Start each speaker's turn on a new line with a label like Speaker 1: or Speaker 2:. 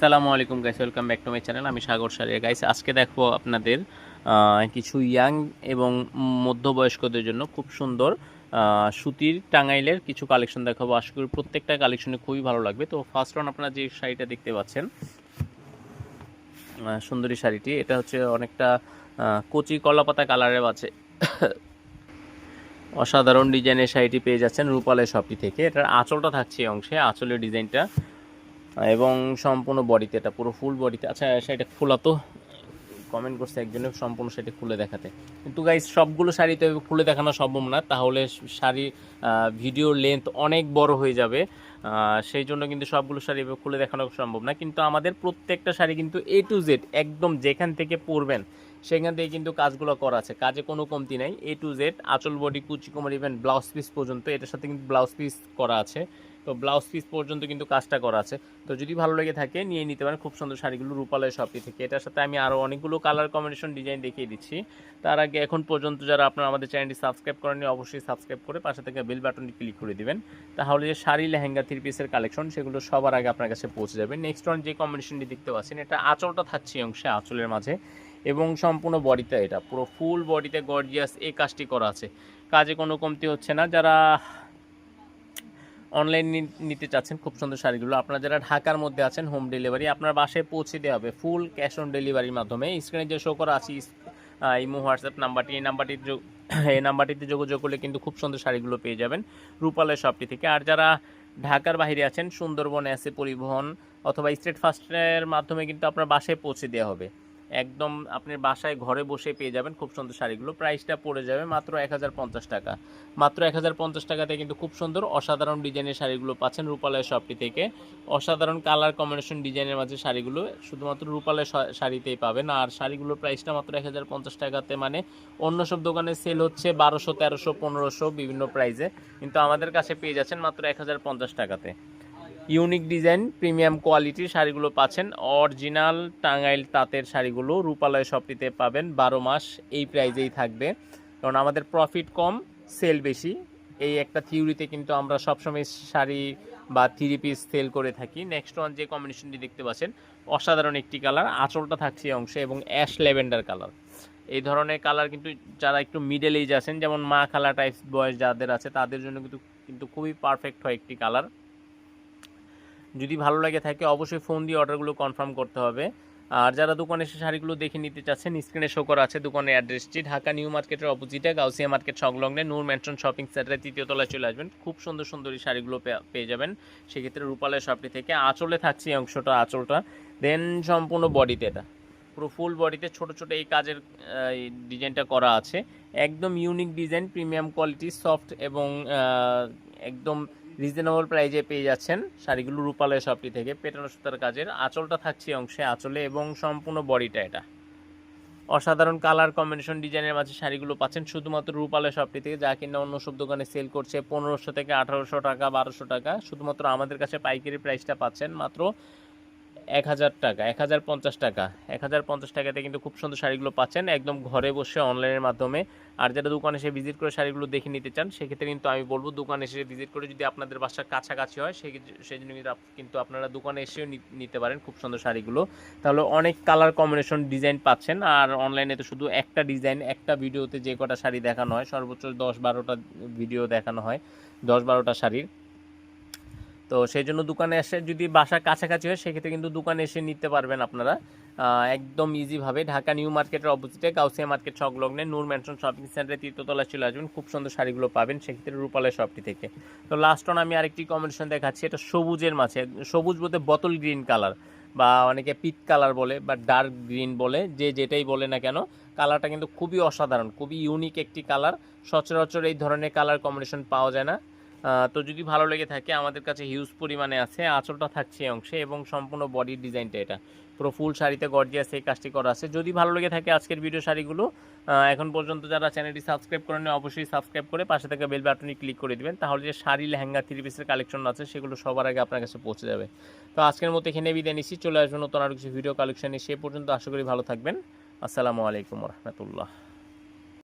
Speaker 1: সালামু আলাইকুম guys welcome back to my channel আমি সাগর সারিয়া। গাইস আজকে দেখব আপনাদের কিছু ইয়াং এবং মধ্যবয়স্কদের জন্য খুব সুন্দর সুতির টাঙ্গাইলের কিছু কালেকশন দেখাবো। আশা করি প্রত্যেকটা কালেকশনে খুবই ভালো লাগবে। তো ফার্স্ট ওয়ান আপনারা যে শাড়িটা দেখতে পাচ্ছেন সুন্দরী শাড়িটি, এটা হচ্ছে অনেকটা কচি কলাপাতা কালারের আছে। অসাধারণ ডিজাইনের শাড়িটি পেয়ে যাচ্ছেন রূপালের শপটি থেকে। এটার আঁচলটা থাকছে এই অংশে। আঁচলের ডিজাইনটা এবং সম্পূর্ণ বডিতে এটা পুরো ফুল বডিতে আচ্ছা সেটা খোলা তো? কমেন্ট করছে একজনে, সম্পূর্ণ শাড়িটা খুলে দেখাতে। কিন্তু গাইজ সবগুলো শাড়ি তো খুলে দেখানো সম্ভব না। তাহলে শাড়ি ভিডিও লেন্থ অনেক বড় হয়ে যাবে। সেই জন্য কিন্তু সবগুলো শাড়ি এভাবে খুলে দেখানো সম্ভব না। কিন্তু আমাদের প্রত্যেকটা শাড়ি কিন্তু এ টু জেড একদম যেখান থেকে পরবেন, সেখান থেকে কিন্তু কাজগুলো করা আছে। কাজে কোনো কমতি নাই। এ টু জেড আঁচল বডি কুচি কোমর ইভেন ব্লাউজ পিস পর্যন্ত, এটার সাথে কিন্তু ব্লাউজ পিস করা আছে। তো ব্লাউজ পিস পর্যন্ত কিন্তু কাজটা করা আছে। তো যদি ভালো লেগে থাকে, নিয়ে নিতে পারেন। খুব সুন্দর শাড়িগুলো রূপালয় শপটি থেকে। এটার সাথে আমি আরও অনেকগুলো কালার কম্বিনেশন ডিজাইন দেখিয়ে দিচ্ছি। তার আগে এখন পর্যন্ত যারা আপনারা আমাদের চ্যানেলটি সাবস্ক্রাইব করেনি অবশ্যই সাবস্ক্রাইব করে পাশে থেকে বেল বাটনটি ক্লিক করে দিবেন। তাহলে যে শাড়ি, লেহেঙ্গা থ্রি পিসের কালেকশন সেগুলো সবার আগে আপনার কাছে পৌঁছে যাবে। নেক্সট ওয়ান যে কম্বিনেশনটি দেখতে পাচ্ছেন, এটা আঁচলটা থাকছে অংশে, আঁচলের মাঝে। এবং সম্পূর্ণ বডিতে এটা। পুরো ফুল বডিতে গর্জিয়াস এই কাজটি করা আছে। কাজে কোনো কমতি হচ্ছে না। যারা অনলাইন নিতে চাচ্ছেন, খুব সুন্দর শাড়িগুলো। আপনারা যারা ঢাকার মধ্যে আছেন হোম ডেলিভারি আপনার বাসায় পৌঁছে দেওয়া হবে। ফুল ক্যাশ অন ডেলিভারির মাধ্যমে। স্ক্রিনে যে শো করা আছে ইমো হোয়াটসঅ্যাপ নাম্বারটি, এই নাম্বারটির যোগ- এই নাম্বারটিতে যোগাযোগ করলে কিন্তু খুব সুন্দর শাড়িগুলো পেয়ে যাবেন রূপালয় শপটি থেকে। আর যারা ঢাকার বাইরে আছেন, সুন্দরবন এসে পরিবহন অথবা স্টেট ফাস্টের মাধ্যমে কিন্তু আপনার বাসায় পৌঁছে দেওয়া হবে। একদম আপনার বাসায় ঘরে বসে পেয়ে যাবেন খুব সুন্দর শাড়িগুলো। প্রাইসটা পড়ে যাবে মাত্র এক হাজার পঞ্চাশ টাকা। মাত্র এক হাজার পঞ্চাশ টাকাতে কিন্তু খুব সুন্দর অসাধারণ ডিজাইনের শাড়িগুলো পাচ্ছেন রূপালয় শপটি থেকে। অসাধারণ কালার কম্বিনেশন ডিজাইনের মাঝে শাড়িগুলো শুধুমাত্র রূপালয় শাড়িতেই পাবেন। আর শাড়িগুলোর প্রাইসটা মাত্র এক হাজার পঞ্চাশ টাকাতে মানে অন্য সব দোকানে সেল হচ্ছে বারোশো, তেরোশো, পনেরোশো বিভিন্ন প্রাইসে কিন্তু আমাদের কাছে পেয়ে যাচ্ছেন মাত্র এক হাজার পঞ্চাশ টাকাতে। ইউনিক ডিজাইন, প্রিমিয়াম কোয়ালিটির শাড়িগুলো পাচ্ছেন। অরিজিনাল টাঙ্গাইল তাঁতের শাড়িগুলো রূপালয় শপটিতে পাবেন, বারো মাস এই প্রাইজেই থাকবে। কারণ আমাদের প্রফিট কম সেল বেশি। এই একটা থিওরিতে কিন্তু আমরা সবসময় শাড়ি বা থ্রি পিস সেল করে থাকি। নেক্সট ওয়ান যে কম্বিনেশনটি দেখতে পাচ্ছেন, অসাধারণ একটি কালার আঁচলটা থাকছে অংশে এবং অ্যাশ ল্যাভেন্ডার কালার এই ধরনের কালার কিন্তু যারা একটু মিডল এজ আছেন, যেমন মা খালা টাইপ বয়স যাদের আছে, তাদের জন্য কিন্তু কিন্তু খুবই পারফেক্ট হয় একটি কালার যদি ভালো লাগে থাকে, অবশ্যই ফোন দিয়ে অর্ডারগুলো কনফার্ম করতে হবে। আর যারা দোকানে এসে শাড়িগুলো দেখে নিতে চাচ্ছেন স্ক্রিনে শো করা আছে দোকানের অ্যাড্রেসটি ঢাকা নিউ মার্কেটের অপোজিটে গাউসিয়া মার্কেট সংলগ্নে, নূর ম্যানশন শপিং সেন্টারে তৃতীয় তলায় চলে আসবেন। খুব সুন্দর সুন্দর এই শাড়িগুলো পেয়ে যাবেন। সেক্ষেত্রে রূপালয় শপটি থেকে আঁচলে থাকছে অংশটা, আঁচলটা। দেন সম্পূর্ণ বডিতে এটা। পুরো ফুল বডিতে ছোট ছোট এই কাজের ডিজাইনটা করা আছে। একদম unique design premium quality soft এবং একদম রিজনেবল প্রাইজে পেয়ে যাচ্ছেন। শাড়িগুলো রূপালয় শপটি থেকে পেটানো সুতার কাজের আঁচলটা থাকছে অংশে আঁচলে এবং সম্পূর্ণ বডিটা এটা। অসাধারণ কালার কম্বিনেশন ডিজাইনের মাঝে শাড়িগুলো পাচ্ছেন শুধুমাত্র রূপালয় শপটি থেকে। যা কিনা অন্য সব দোকানে সেল করছে পনেরোশো থেকে আঠারোশো টাকা, বারোশো টাকা। শুধুমাত্র আমাদের কাছে পাইকারি প্রাইসটা পাচ্ছেন। মাত্র এক হাজার টাকা, এক হাজার পঞ্চাশ টাকা। এক হাজার পঞ্চাশ টাকাতে কিন্তু খুব সুন্দর শাড়িগুলো পাচ্ছেন। একদম ঘরে বসে অনলাইনের মাধ্যমে। আর যারা দোকানে এসে ভিজিট করে শাড়িগুলো দেখে নিতে চান, সেক্ষেত্রে কিন্তু আমি বলব, দোকানে এসে ভিজিট করে যদি আপনাদের বাসার কাছাকাছি হয় সেই জন্য কিন্তু কিন্তু আপনারা দোকানে এসেও নিতে পারেন খুব সুন্দর শাড়িগুলো। তাহলে অনেক কালার কম্বিনেশন ডিজাইন পাচ্ছেন। আর অনলাইনে তো শুধু একটা ডিজাইন একটা ভিডিওতে যে কটা শাড়ি দেখানো হয়, সর্বোচ্চ দশ বারোটা ভিডিও দেখানো হয়, দশ বারোটা শাড়ির। তো সেই জন্য দোকানে এসে যদি বাসা কাছাকাছি হয়, সেক্ষেত্রে কিন্তু দোকানে এসে নিতে পারবেন আপনারা। একদম ইজিভাবে ঢাকা নিউ মার্কেটের অপোজিটে গাউসিয়া মার্কেট সংলগ্নে নূর ম্যানশন শপিং সেন্টারে তৃতীয়তলায় চলে আসবেন। খুব সুন্দর শাড়িগুলো পাবেন সেক্ষেত্রে রূপালয় শপটি থেকে। তো লাস্ট অন আমি আরেকটি কম্বিনেশন দেখাচ্ছি, এটা সবুজের মাঝে, সবুজ বলতে বোতল গ্রিন কালার বা অনেকে পিট কালার বলে বা ডার্ক গ্রিন বলে, যে যেটাই বলে না কেন কালারটা কিন্তু খুবই অসাধারণ, খুবই ইউনিক একটি কালার সচরাচর এই ধরনের কালার কম্বিনেশন পাওয়া যায় না। তো যদি ভালো লেগে থাকে, আমাদের কাছে হিউজ পরিমাণে আছে, আঁচলটা থাকছে এই অংশে এবং সম্পূর্ণ বডির ডিজাইনটা এটা। পুরো ফুল শাড়িতে গর্জিয়াস এই কাজটি করা আছে। যদি ভালো লেগে থাকে আজকের ভিডিও শাড়িগুলো এখন পর্যন্ত যারা চ্যানেলটি সাবস্ক্রাইব করেন অবশ্যই সাবস্ক্রাইব করে পাশে থেকে বেল বাটনে ক্লিক করে দিবেন। তাহলে যে শাড়ি লেহেঙ্গা থ্রি পিসের কালেকশন আছে, সেগুলো সবার আগে আপনার কাছে পৌঁছে যাবে। তো আজকের মতো এখানে বিদায় নিচ্ছি। চলে আসবেন নতুন আরও কিছু ভিডিও কালেকশন সে পর্যন্ত আশা করি ভালো থাকবেন। আসসালামু আলাইকুম রহমতুল্লাহ।